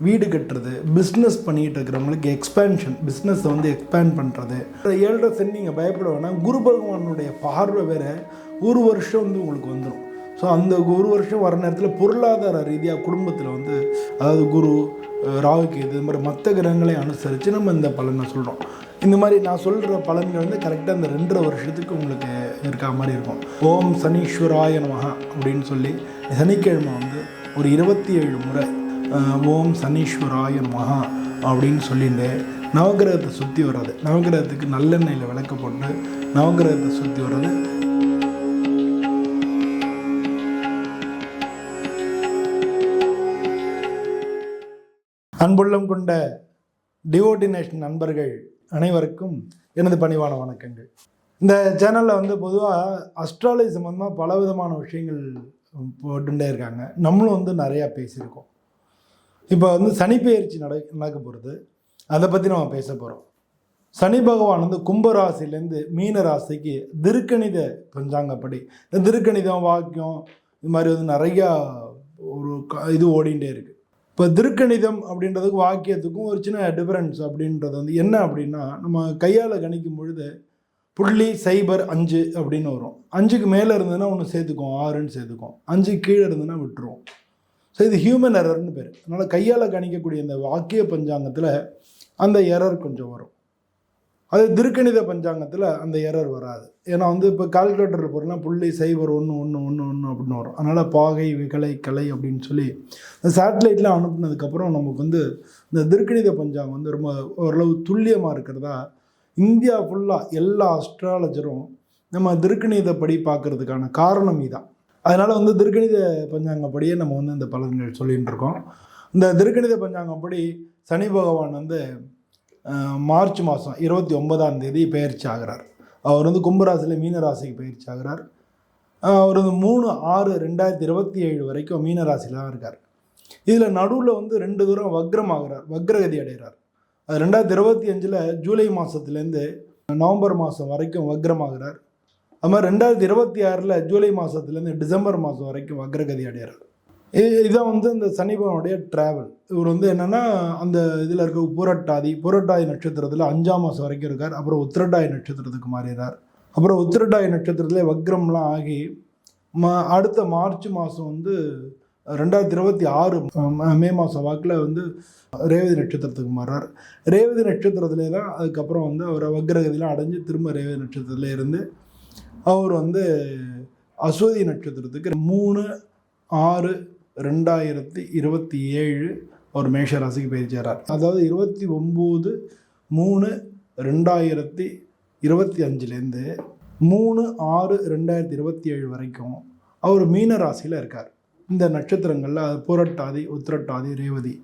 வீடு கட்டுறது பிஸ்னஸ் பண்ணிகிட்டு இருக்கிறவங்களுக்கு எக்ஸ்பேன்ஷன் பிஸ்னஸை வந்து எக்ஸ்பேண்ட் பண்ணுறது ஏழரை சென் நீங்கள் பயப்பட வேணாம். குரு பகவானுடைய பார்வை வேறு ஒரு வருஷம் வந்து உங்களுக்கு வந்துடும் ஸோ அந்த ஒரு வருஷம் வர நேரத்தில் பொருளாதார ரீதியாக குடும்பத்தில் வந்து அதாவது குரு ராகுக்கு இது மாதிரி மற்ற கிரகங்களை அனுசரித்து நம்ம இந்த பலனை சொல்கிறோம் இந்த மாதிரி நான் சொல்கிற பலன்கள் வந்து கரெக்டாக அந்த ரெண்டரை வருஷத்துக்கு உங்களுக்கு இருக்கா மாதிரி இருக்கும். ஓம் சனீஸ்வராய மகா அப்படின்னு சொல்லி சனிக்கிழமை வந்து ஒரு இருபத்தி ஏழு முறை ஓம் சனீஸ்வராய மகா அப்படின்னு சொல்லிட்டு நவகிரகத்தை சுற்றி வர்றது. நவகிரகத்துக்கு நல்லெண்ணெயில் விளக்கு போட்டு நவகிரகத்தை சுற்றி வர்றது. அன்புள்ளம் கொண்ட டிவோட்டினேஷன் நண்பர்கள் அனைவருக்கும் எனது பணிவான வணக்கங்கள். இந்த சேனலில் வந்து பொதுவாக அஸ்ட்ராலஜி சம்மந்தமாக பல விதமான விஷயங்கள் போட்டுட்டே இருக்காங்க. நம்மளும் வந்து நிறையா பேசியிருக்கோம். இப்போ வந்து சனிப்பெயர்ச்சி நட நடக்க போகிறது அதை பற்றி நம்ம பேச போகிறோம் சனி பகவான் வந்து கும்பராசிலேருந்து மீன ராசிக்கு திருக்கணித பஞ்சாங்கப்படி. இந்த திருக்கணிதம் வாக்கியம் இது மாதிரி வந்து நிறையா ஒரு க- இது ஓடிண்டே இருக்குது இப்போ திருக்கணிதம் அப்படின்றதுக்கு வாக்கியத்துக்கும் ஒரு சின்ன டிஃபரன்ஸ் அப்படின்றது வந்து என்ன அப்படின்னா நம்ம கையால் கணிக்கும் பொழுது புள்ளி சைபர் அஞ்சு அப்படின்னு வரும். அஞ்சுக்கு மேலே இருந்ததுன்னா ஒன்று சேர்த்துக்கும் ஆறுன்னு சேர்த்துக்கும் அஞ்சு கீழே இருந்ததுன்னா விட்டுருவோம். ஸோ இது ஹியூமன் எரர்னு பேர். அதனால் கையால் கணிக்கக்கூடிய இந்த வாக்கிய பஞ்சாங்கத்தில் அந்த எரர் கொஞ்சம் வரும். அது திருக்கணித பஞ்சாங்கத்தில் அந்த எரர் வராது. ஏன்னா வந்து இப்போ கால்குலேட்டர் போகிறோம்னா புள்ளி சைபர் ஒன்று ஒன்று ஒன்று ஒன்று அப்படின்னு வரும். அதனால் பாகை விகலை கலை அப்படின்னு சொல்லி இந்த சேட்டலைட்லாம் அனுப்புனதுக்கப்புறம் நமக்கு வந்து இந்த திருக்கணித பஞ்சாங்கம் வந்து ரொம்ப ஓரளவு துல்லியமாக இருக்கிறதா இந்தியா ஃபுல்லாக எல்லா அஸ்ட்ராலஜரும் நம்ம திருக்கணிதப்படி பார்க்கறதுக்கான காரணம் இதான். அதனால் வந்து திருக்கணித பஞ்சாங்கப்படியே நம்ம வந்து இந்த பலன்கள் சொல்லிகிட்டு இருக்கோம். இந்த திருக்கணித பஞ்சாங்கப்படி சனி பகவான் வந்து மார்ச் மாதம் இருபத்தி ஒன்பதாம் தேதி பயிற்சி ஆகிறார். அவர் வந்து கும்பராசியில் மீன ராசிக்கு பயிற்சி ஆகிறார். அவர் வந்து மூணு ஆறு ரெண்டாயிரத்தி இருபத்தி ஏழு வரைக்கும் மீன ராசியில் தான் இருக்கார். இதில் நடுவில் வந்து ரெண்டு தூரம் வக்ரம் ஆகிறார் வக்ரகதி அடைகிறார். அது ரெண்டாயிரத்தி இருபத்தி அஞ்சில் ஜூலை மாதத்துலேருந்து நவம்பர் மாதம் வரைக்கும் வக்ரமாகிறார். அது மாதிரி ரெண்டாயிரத்தி இருபத்தி ஆறில் ஜூலை மாதத்துலேருந்து டிசம்பர் மாதம் வரைக்கும் வக்ரகதி அடைகிறார். இது- இதான் வந்து இந்த சனி ட்ராவல் இவர் வந்து என்னென்னா அந்த இதில் இருக்க புரட்டாதி புரட்டாதி நட்சத்திரத்தில் அஞ்சாம் மாதம் வரைக்கும் இருக்கார். அப்புறம் உத்திரட்டாதி நட்சத்திரத்துக்கு மாறிடுறார். அப்புறம் உத்திரட்டாதி நட்சத்திரத்திலே வக்ரம்லாம் ஆகி ம அடுத்த மார்ச் மாதம் வந்து ரெண்டாயிரத்தி இருபத்தி ஆறு மே மாதம் வாக்கில் வந்து ரேவதி நட்சத்திரத்துக்கு மாறார் ரேவதி நட்சத்திரத்திலே தான் அதுக்கப்புறம் வந்து அவர் வக்ரகதியில் அடைஞ்சு திரும்ப ரேவதி நட்சத்திரத்திலே இருந்து அவர் வந்து அஸ்வதி நட்சத்திரத்துக்கு மூணு ஆறு ரெண்டாயிரத்தி இருபத்தி ஏழு அவர் மேஷ ராசிக்கு பயிற்சியாரார் அதாவது இருபத்தி ஒம்பது மூணு ரெண்டாயிரத்தி இருபத்தி அஞ்சுலேருந்து மூணு ஆறு ரெண்டாயிரத்தி இருபத்தி ஏழு வரைக்கும் அவர் மீன ராசியில் இருக்கார். இந்த நட்சத்திரங்களில் அது புரட்டாதி உத்திரட்டாதி ரேவதி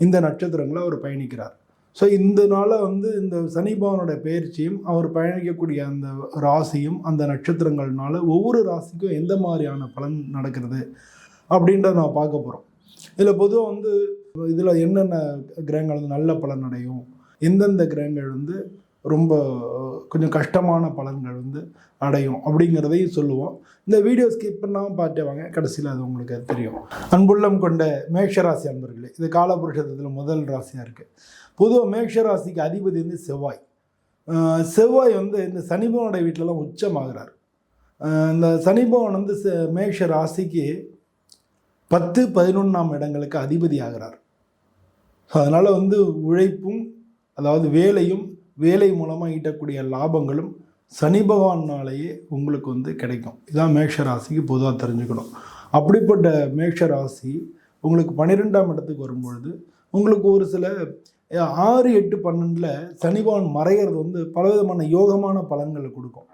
இந்த நட்சத்திரங்களை அவர் பயணிக்கிறார். ஸோ இந்த வந்து இந்த சனிபவனோட பயிற்சியும் அவர் பயணிக்கக்கூடிய அந்த ராசியும் அந்த நட்சத்திரங்கள்னால ஒவ்வொரு ராசிக்கும் எந்த மாதிரியான பலன் நடக்கிறது அப்படின்றத நான் பார்க்க போகிறோம் இதில் பொதுவாக வந்து இதில் என்னென்ன கிரகங்கள் வந்து நல்ல பலன் அடையும் எந்தெந்த கிரகங்கள் வந்து ரொம்ப கொஞ்சம் கஷ்டமான பலன்கள் வந்து அடையும் அப்படிங்கிறதையும் சொல்லுவோம். இந்த வீடியோ ஸ்கிப் பண்ணாமல் பார்த்துவாங்க கடைசியில் அது உங்களுக்கு தெரியும். அன்புள்ளம் கொண்ட மேஷராசி அன்பர்களே இது காலபுருஷத்தில் முதல் ராசியாக இருக்குது பொதுவாக மேஷராசிக்கு அதிபதி வந்து செவ்வாய். செவ்வாய் வந்து இந்த சனிபவனுடைய வீட்டிலலாம் உச்சமாகிறார். இந்த சனிபவன் வந்து மேஷ ராசிக்கு பத்து பதினொன்றாம் இடங்களுக்கு அதிபதி ஆகிறார் அதனால் வந்து உழைப்பும் அதாவது வேலையும் வேலை மூலமாக ஈட்டக்கூடிய லாபங்களும் சனி பகவானாலேயே உங்களுக்கு வந்து கிடைக்கும். இதான் மேஷ ராசிக்கு பொதுவாக தெரிஞ்சுக்கணும். அப்படிப்பட்ட மேஷ ராசி உங்களுக்கு பன்னிரெண்டாம் இடத்துக்கு வரும்பொழுது உங்களுக்கு ஒரு சில ஆறு எட்டு பன்னெண்டில் சனிபவன் மறைகிறது வந்து பலவிதமான யோகமான பலன்களை கொடுக்கும்.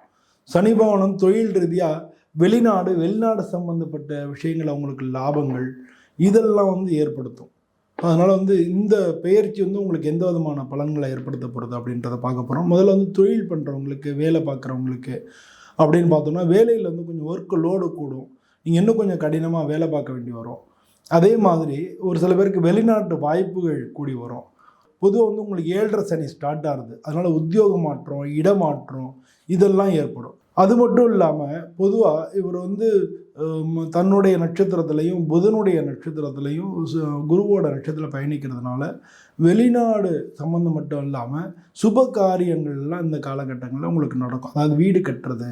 சனிபவனம் தொழில் ரீதியாக வெளிநாடு வெளிநாடு சம்பந்தப்பட்ட விஷயங்கள் அவங்களுக்கு லாபங்கள் இதெல்லாம் வந்து ஏற்படுத்தும். அதனால் வந்து இந்த பயிற்சி வந்து உங்களுக்கு எந்த விதமான பலன்களை ஏற்படுத்த போகிறது அப்படின்றத பார்க்க போகிறோம் முதல்ல வந்து தொழில் பண்ணுறவங்களுக்கு வேலை பார்க்குறவங்களுக்கு அப்படின்னு பார்த்தோம்னா வேலையில் வந்து கொஞ்சம் ஒர்க்கு லோடு கூடும். நீங்கள் இன்னும் கொஞ்சம் கடினமாக வேலை பார்க்க வேண்டி வரும். அதே மாதிரி ஒரு சில பேருக்கு வெளிநாட்டு வாய்ப்புகள் கூடி வரும். பொதுவாக வந்து உங்களுக்கு ஏழரை சனி ஸ்டார்ட் ஆகுது. அதனால் உத்தியோக மாற்றம் இடமாற்றம் இதெல்லாம் ஏற்படும். அது மட்டும் இல்லாமல் பொதுவாக இவர் வந்து தன்னுடைய நட்சத்திரத்திலையும் புதனுடைய நட்சத்திரத்திலையும் சு- குருவோட நட்சத்திரத்தில் பயணிக்கிறதுனால வெளிநாடு சம்மந்தம் மட்டும் இல்லாமல் சுப காரியங்கள்லாம் இந்த காலகட்டங்களில் உங்களுக்கு நடக்கும். அதாவது வீடு கட்டுறது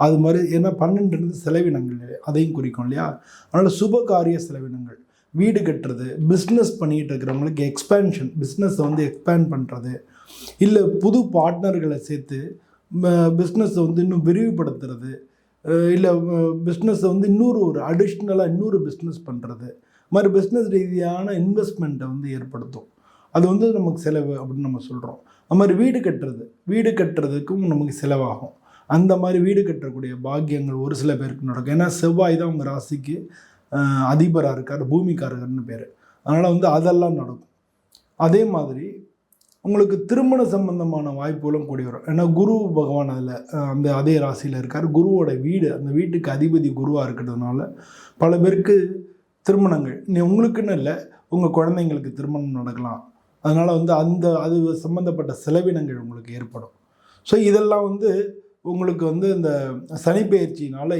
அது மாதிரி ஏன்னா பன்னெண்டுன்றது செலவினங்கள் அதையும் குறிக்கும் இல்லையா? அதனால் சுப காரிய செலவினங்கள் வீடு கட்டுறது பிஸ்னஸ் பண்ணிகிட்டு இருக்கிறவங்களுக்கு எக்ஸ்பேன்ஷன் பிஸ்னஸை வந்து எக்ஸ்பேண்ட் பண்ணுறது இல்லை புது பார்ட்னர்களை சேர்த்து பிஸ்னஸை வந்து இன்னும் விரிவுபடுத்துறது இல்லை பிஸ்னஸை வந்து இன்னொரு ஒரு அடிஷ்னலாக இன்னொரு பிஸ்னஸ் பண்ணுறது மாதிரி பிஸ்னஸ் ரீதியான இன்வெஸ்ட்மெண்ட்டை வந்து ஏற்படுத்தும். அது வந்து நமக்கு செலவு அப்படின்னு நம்ம சொல்கிறோம் அது மாதிரி வீடு கட்டுறது வீடு கட்டுறதுக்கும் நமக்கு செலவாகும். அந்த மாதிரி வீடு கட்டக்கூடிய பாக்கியங்கள் ஒரு சில பேருக்கு நடக்கும். ஏன்னா செவ்வாய் தான் உங்கள் ராசிக்கு அதிபராக இருக்கார் பூமிக்காரகர்னு பேர். அதனால் வந்து அதெல்லாம் நடக்கும். அதே மாதிரி உங்களுக்கு திருமண சம்பந்தமான வாய்ப்புகளும் கூடி வரும். ஏன்னா குரு பகவான் அதில் அந்த அதே ராசியில் இருக்கார். குருவோட வீடு அந்த வீட்டுக்கு அதிபதி குருவாக இருக்கிறதுனால பல பேருக்கு திருமணங்கள். நீ உங்களுக்குன்னு இல்லை உங்கள் குழந்தைங்களுக்கு திருமணம் நடக்கலாம். அதனால் வந்து அந்த அது சம்மந்தப்பட்ட செலவினங்கள் உங்களுக்கு ஏற்படும். ஸோ இதெல்லாம் வந்து உங்களுக்கு வந்து இந்த சனி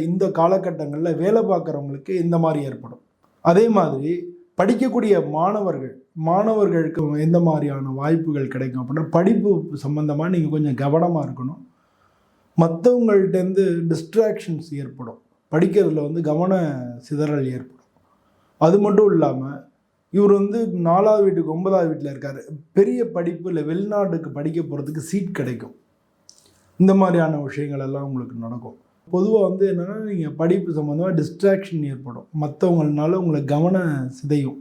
இந்த காலகட்டங்களில் வேலை பார்க்குறவங்களுக்கு இந்த மாதிரி ஏற்படும். அதே மாதிரி படிக்கக்கூடிய மாணவர்கள் மாணவர்களுக்கு எந்த மாதிரியான வாய்ப்புகள் கிடைக்கும் அப்படின்னா படிப்பு சம்மந்தமாக நீங்கள் கொஞ்சம் கவனமாக இருக்கணும். மற்றவங்கள்ட்டேருந்து டிஸ்ட்ராக்ஷன்ஸ் ஏற்படும். படிக்கிறதுல வந்து கவன சிதறல் ஏற்படும். அது மட்டும் இல்லாமல் இவர் வந்து நாலாவது வீட்டுக்கு ஒன்பதாவது வீட்டில் இருக்கார். பெரிய படிப்பு இல்லை வெளிநாட்டுக்கு படிக்க போகிறதுக்கு சீட் கிடைக்கும். இந்த மாதிரியான விஷயங்கள் எல்லாம் உங்களுக்கு நடக்கும். பொதுவாக வந்து என்னென்னா நீங்கள் படிப்பு சம்மந்தமாக டிஸ்ட்ராக்ஷன் ஏற்படும். மற்றவங்களால உங்களை கவன சிதையும்.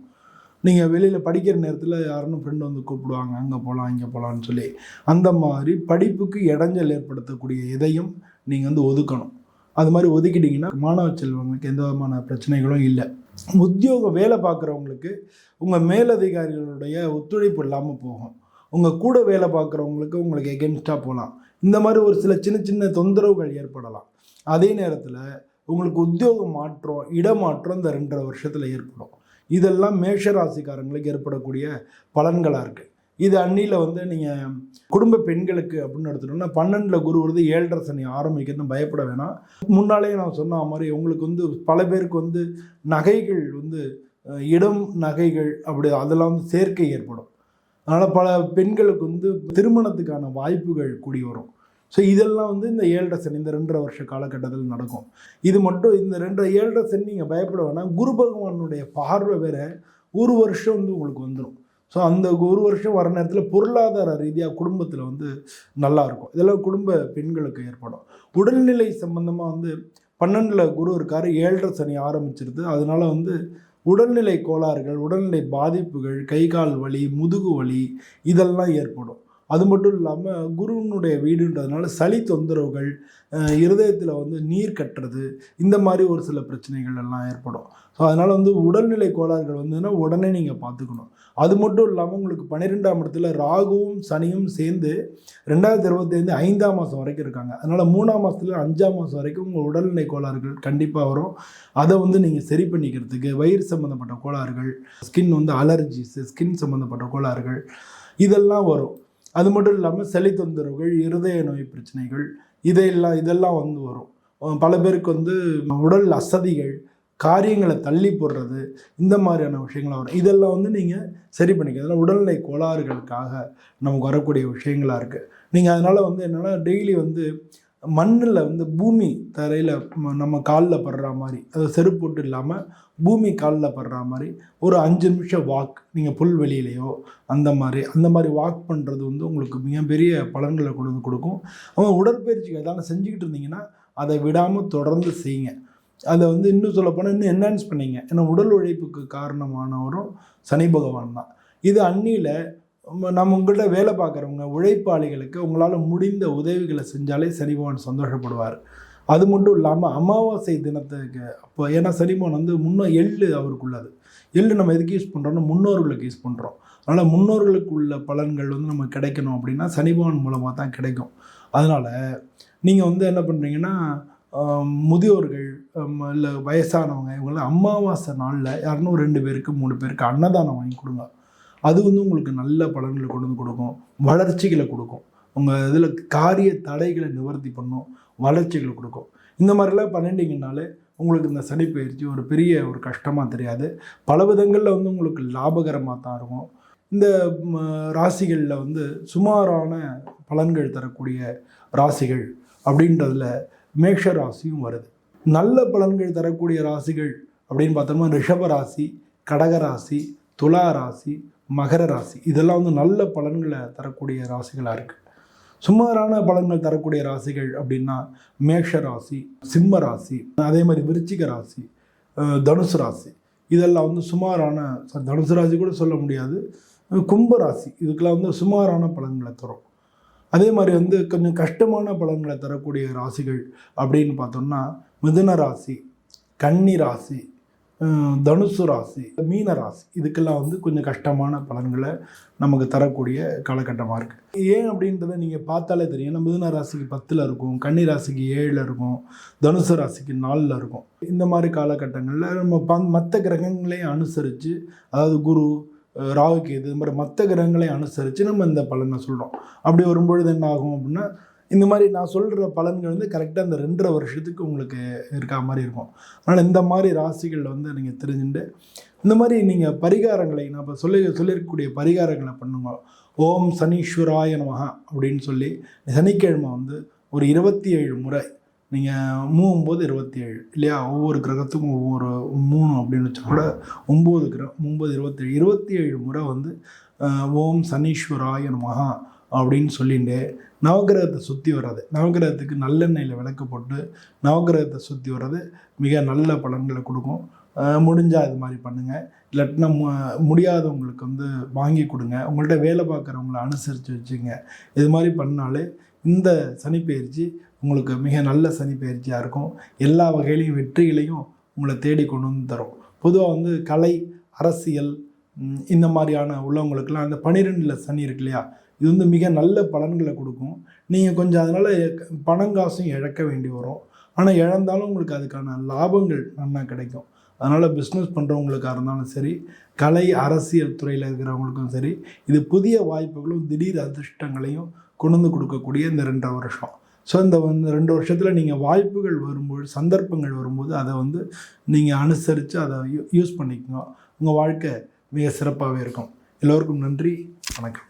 நீங்கள் வெளியில் படிக்கிற நேரத்தில் யாருன்னு ஃப்ரெண்டு வந்து கூப்பிடுவாங்க அங்கே போகலாம் இங்கே போகலான்னு சொல்லி. அந்த மாதிரி படிப்புக்கு இடைஞ்சல் ஏற்படுத்தக்கூடிய எதையும் நீங்கள் வந்து ஒதுக்கணும். அது மாதிரி ஒதுக்கிட்டிங்கன்னா மாணவ செல்வங்களுக்கு எந்த விதமான பிரச்சனைகளும் இல்லை. உத்தியோகம் வேலை பார்க்குறவங்களுக்கு உங்கள் மேலதிகாரிகளுடைய ஒத்துழைப்பு இல்லாமல் போகும். உங்கள் கூட வேலை பார்க்குறவங்களுக்கு உங்களுக்கு எகென்ஸ்டாக போகலாம் இந்த மாதிரி ஒரு சில சின்ன சின்ன தொந்தரவுகள் ஏற்படலாம். அதே நேரத்தில் உங்களுக்கு உத்தியோக மாற்றம் இடமாற்றம் இந்த ரெண்டரை வருஷத்தில் ஏற்படும். இதெல்லாம் மேஷ ராசிக்காரங்களுக்கு ஏற்படக்கூடிய பலன்களாக இருக்குது இது அன்னியில் வந்து நீங்கள் குடும்ப பெண்களுக்கு அப்படின்னு எடுத்துட்டோம்னா பன்னெண்டில் குரு வருது ஏழரை சனி ஆரம்பிக்கிறது பயப்பட வேணாம். முன்னாலேயே நான் சொன்ன மாதிரி உங்களுக்கு வந்து பல பேருக்கு வந்து நகைகள் வந்து இடம் நகைகள் அப்படி அதெல்லாம் வந்து சேர்க்கை ஏற்படும். அதனால் பல பெண்களுக்கு வந்து திருமணத்துக்கான வாய்ப்புகள் கூடி வரும். ஸோ இதெல்லாம் வந்து இந்த ஏழரை சனி இந்த ரெண்டரை வருஷ காலகட்டத்தில் நடக்கும். இது மட்டும் இந்த ரெண்டரை ஏழரை சனி நீங்கள் பயப்பட வேணாம். குரு பகவானுடைய பார்வை வேற ஒரு வருஷம் வந்து உங்களுக்கு வந்துடும் ஸோ அந்த ஒரு வருஷம் வர நேரத்தில் பொருளாதார ரீதியாக குடும்பத்தில் வந்து நல்லா இருக்கும். இதெல்லாம் குடும்ப பெண்களுக்கு ஏற்படும். உடல்நிலை சம்பந்தமாக வந்து பன்னெண்டில் குரு இருக்கார். ஏழரை சனி ஆரம்பிச்சிருது. அதனால வந்து உடல்நிலை கோளாறுகள் உடல்நிலை பாதிப்புகள் கை கால் வலி முதுகு வலி இதெல்லாம் ஏற்படும். அது மட்டும் இல்லாமல் குருவினுடைய வீடுன்றதுனால சளி தொந்தரவுகள் இருதயத்தில் வந்து நீர் கட்டுறது இந்த மாதிரி ஒரு சில பிரச்சனைகள் எல்லாம் ஏற்படும். ஸோ அதனால் வந்து உடல்நிலை கோளாறுகள் வந்ததுன்னா உடனே நீங்கள் பார்த்துக்கணும். அது மட்டும் இல்லாமல் உங்களுக்கு பன்னிரெண்டாம் இடத்துல ராகுவும் சனியும் சேர்ந்து ரெண்டாயிரத்தி இருபத்தைந்து ஐந்தாம் மாதம் வரைக்கும் இருக்காங்க. அதனால் மூணாம் மாதத்துல அஞ்சாம் மாதம் வரைக்கும் உங்கள் உடல்நிலை கோளாறுகள் கண்டிப்பாக வரும். அதை வந்து நீங்கள் சரி பண்ணிக்கிறதுக்கு வயிறு சம்மந்தப்பட்ட கோளாறுகள் ஸ்கின் வந்து அலர்ஜிஸ் ஸ்கின் சம்மந்தப்பட்ட கோளாறுகள் இதெல்லாம் வரும். அது மட்டும் இல்லாமல் சளி தொந்தரவுகள் இருதய நோய் பிரச்சனைகள் இதையெல்லாம் இதெல்லாம் வந்து வரும். பல பேருக்கு வந்து உடல் அசதிகள் காரியங்களை தள்ளி போடுறது இந்த மாதிரியான விஷயங்களாக வரும். இதெல்லாம் வந்து நீங்கள் சரி பண்ணிக்க அதெல்லாம் உடல்நிலை கோளாறுகளுக்காக நமக்கு வரக்கூடிய விஷயங்களாக இருக்குது நீங்கள் அதனால் வந்து என்னென்னா டெய்லி வந்து மண்ணில் வந்து பூமி தரையில் நம்ம காலில் படுற மாதிரி அது செருப்போட்டு இல்லாமல் பூமி காலில் படுற மாதிரி ஒரு அஞ்சு நிமிஷம் வாக் நீங்கள் புல்வெளியிலையோ அந்த மாதிரி அந்த மாதிரி வாக் பண்ணுறது வந்து உங்களுக்கு மிகப்பெரிய பலன்களை கொண்டு வந்து கொடுக்கும். அவங்க உடற்பயிற்சி எதாவது செஞ்சுக்கிட்டு இருந்தீங்கன்னா அதை விடாமல் தொடர்ந்து செய்யுங்க. அதை வந்து இன்னும் சொல்லப்போனால் இன்னும் என்ஹான்ஸ் பண்ணீங்க. ஏன்னா உடல் உழைப்புக்கு காரணமானவரும் சனி பகவான் தான். இது அந்நியில் நம்ம உங்கள்கிட்ட வேலை பார்க்குறவங்க உழைப்பாளிகளுக்கு உங்களால் முடிந்த உதவிகளை செஞ்சாலே சனி சந்தோஷப்படுவார். அது மட்டும் இல்லாமல் அமாவாசை தினத்துக்கு அப்போ ஏன்னா சனிபவன் வந்து முன்னோ எள்ளு அவருக்குள்ளது. எள்ளு நம்ம எதுக்கு யூஸ் பண்ணுறோம்னா முன்னோர்களுக்கு யூஸ் பண்ணுறோம் அதனால் முன்னோர்களுக்கு உள்ள பலன்கள் வந்து நமக்கு கிடைக்கணும் அப்படின்னா சனிபவன் மூலமாக தான் கிடைக்கும். அதனால் நீங்கள் வந்து என்ன பண்ணுறீங்கன்னா முதியோர்கள் இல்லை வயசானவங்க இவங்களாம் அமாவாசை நாளில் யாருன்னா ஒரு ரெண்டு பேருக்கு மூணு பேருக்கு அன்னதானம் வாங்கி கொடுங்க. அது வந்து உங்களுக்கு நல்ல பலன்களை கொண்டு வந்து கொடுக்கும். வளர்ச்சிகளை கொடுக்கும். உங்கள் இதில் காரிய தடைகளை நிவர்த்தி பண்ணும். வளர்ச்சிகளை கொடுக்கும். இந்த மாதிரிலாம் பண்ணிட்டீங்கனாலே உங்களுக்கு இந்த சனி பயிற்சி ஒரு பெரிய ஒரு கஷ்டமாக தெரியாது. பல விதங்களில் வந்து உங்களுக்கு லாபகரமாக தான் இருக்கும். இந்த ராசிகளில் வந்து சுமாரான பலன்கள் தரக்கூடிய ராசிகள் அப்படின்றதுல மேஷ ராசியும் வருது. நல்ல பலன்கள் தரக்கூடிய ராசிகள் அப்படின்னு பார்த்தோம்னா ரிஷப ராசி கடக ராசி துலா ராசி மகர ராசி இதெல்லாம் வந்து நல்ல பலன்களை தரக்கூடிய ராசிகளாக இருக்குது சுமாரான பலன்கள் தரக்கூடிய ராசிகள் அப்படின்னா மேஷ ராசி சிம்ம ராசி அதே மாதிரி விருச்சிக ராசி தனுசு ராசி. இதெல்லாம் வந்து சுமாரான தனுசு ராசி கூட சொல்ல முடியாது. கும்ப ராசி இதுக்கெல்லாம் வந்து சுமாரான பலன்களை தரும். அதே மாதிரி வந்து கொஞ்சம் கஷ்டமான பலன்களை தரக்கூடிய ராசிகள் அப்படின்னு பார்த்தோம்னா மிதுன ராசி கன்னி ராசி தனுசு ராசி மீன ராசி இதுக்கெல்லாம் வந்து கொஞ்சம் கஷ்டமான பலன்களை நமக்கு தரக்கூடிய காலகட்டமாக இருக்குது ஏன் அப்படின்றத நீங்கள் பார்த்தாலே தெரியும். ஏன்னா மிதுன ராசிக்கு பத்தில் இருக்கும் கன்னி ராசிக்கு ஏழில் இருக்கும் தனுசு ராசிக்கு நாலில் இருக்கும். இந்த மாதிரி காலகட்டங்களில் நம்ம ப மற்ற கிரகங்களையும் அனுசரித்து அதாவது குரு அஹ் ராகு கேது இது மாதிரி மற்ற கிரகங்களையும் அனுசரித்து நம்ம இந்த பலனை சொல்கிறோம் அப்படி வரும்பொழுது என்ன ஆகும் அப்படின்னா இந்த மாதிரி நான் சொல்கிற பலன்கள் வந்து கரெக்டாக இந்த ரெண்டரை வருஷத்துக்கு உங்களுக்கு இருக்கா மாதிரி இருக்கும். அதனால் இந்த மாதிரி ராசிகள் வந்து நீங்கள் தெரிஞ்சுட்டு இந்த மாதிரி நீங்கள் பரிகாரங்களை நான் இப்போ சொல்லி சொல்லியிருக்கக்கூடிய பரிகாரங்களை பண்ணுங்க. ஓம் சனீஸ்வராய நமஹ அப்படின்னு சொல்லி சனிக்கிழமை வந்து ஒரு இருபத்தி ஏழு முறை நீங்கள் மூவும்போது இருபத்தி ஏழு இல்லையா? ஒவ்வொரு கிரகத்துக்கும் ஒவ்வொரு மூணு அப்படின்னு வச்சா கூட ஒம்பது கிரகம் ஒம்பது இருபத்தேழு இருபத்தி ஏழு முறை வந்து ஓம் சனீஸ்வராய நமஹா அப்படின்னு சொல்லிட்டு நவகிரகத்தை சுற்றி வர்றது. நவகிரகத்துக்கு நல்லெண்ணெயில் விளக்கு போட்டு நவகிரகத்தை சுற்றி வர்றது மிக நல்ல பலன்களை கொடுக்கும். முடிஞ்சால் இது மாதிரி பண்ணுங்கள் இல்லாட்டினா மு முடியாதவங்களுக்கு வந்து வாங்கி கொடுங்க. உங்கள்கிட்ட வேலை பார்க்குறவங்கள அனுசரித்து வச்சுங்க. இது மாதிரி பண்ணாலே இந்த சனிப்பெயர்ச்சி உங்களுக்கு மிக நல்ல சனிப்பெயர்ச்சியாக இருக்கும். எல்லா வகையிலையும் வெற்றிகளையும் உங்களை தேடி கொண்டு வந்து தரும். பொதுவாக வந்து கலை அரசியல் இந்த மாதிரியான உள்ளவங்களுக்கெல்லாம் அந்த பனிரெண்டில் சனி இருக்கு இல்லையா? இது வந்து மிக நல்ல பலன்களை கொடுக்கும். நீங்கள் கொஞ்சம் அதனால் பணங்காசும் இழக்க வேண்டி வரும். ஆனால் இழந்தாலும் உங்களுக்கு அதுக்கான லாபங்கள் நல்லா கிடைக்கும். அதனால் பிஸ்னஸ் பண்ணுறவங்களுக்காக இருந்தாலும் சரி கலை அரசியல் துறையில் இருக்கிறவங்களுக்கும் சரி இது புதிய வாய்ப்புகளும் திடீர் அதிர்ஷ்டங்களையும் கொண்டு வந்து கொடுக்கக்கூடிய இந்த ரெண்டரை வருஷம். ஸோ இந்த வந்து ரெண்டு வருஷத்தில் நீங்கள் வாய்ப்புகள் வரும்போது சந்தர்ப்பங்கள் வரும்போது அதை வந்து நீங்கள் அனுசரித்து அதை யூ யூஸ் பண்ணிக்கோங்க. உங்கள் வாழ்க்கை மிக சிறப்பாகவே இருக்கும். எல்லோருக்கும் நன்றி வணக்கம்.